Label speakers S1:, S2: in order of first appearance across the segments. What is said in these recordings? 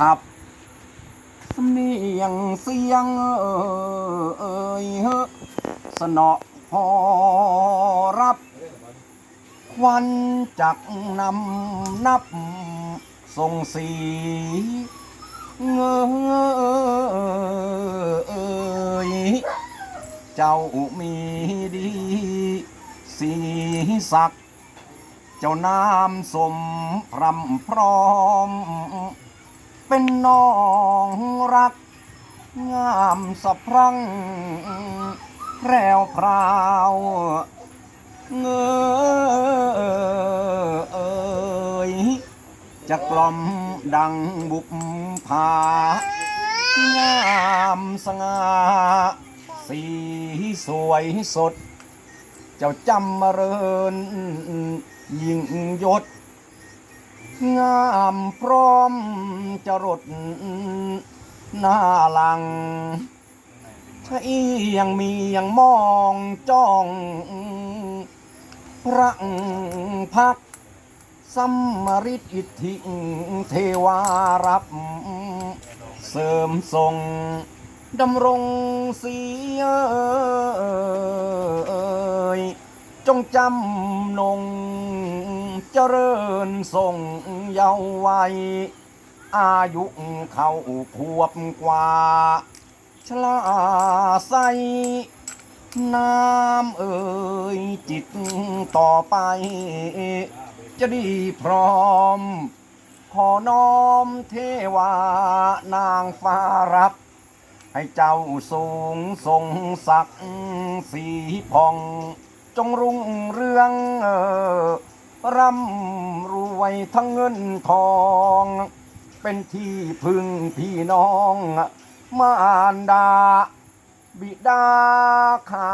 S1: ครับสำเนียงเสียงเอ่ยเฮอะสนอพอรับ ควันจักนำนับส่งสีเงยเจ้ามีดี สีสัก เจ้านามสมพรำพร้อม เป็นน้องรัก งามสะพรั่งแพรวพราวเงยจะกล่อมดังบุปผางามสง่าสีสวยสด เจ้าจำมเริญยิ่งยศ งามพร้อม จะรดหน้าหลังถ้าอียังมียังมองจ้องพระพักสัมมริดอิทธิเทวารับ เสริมทรงดำรงเสียจงจำนงเจริญทรงเยาว์วัย อายุเข้าขวบกว่า ชลาใสน้ำเอ่ยจิตต่อไป จะดีพร้อม ขอน้อมเทวานางฟ้ารับ ให้เจ้าสูงทรงศักดิ์สีพอง จงรุ่งเรืองร่ำรวยทั้งเงินทอง เป็นที่พึ่งพี่น้องมารดา บิดาขา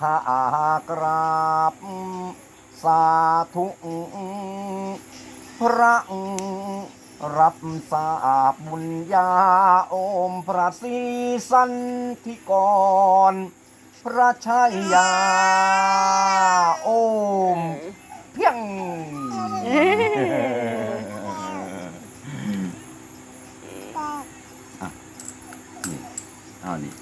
S1: ข้ากราบ สาธุพระรับสาบุญญาโอมพระศรีสันธิกร พระชัยยา โอม เพียง เอานี่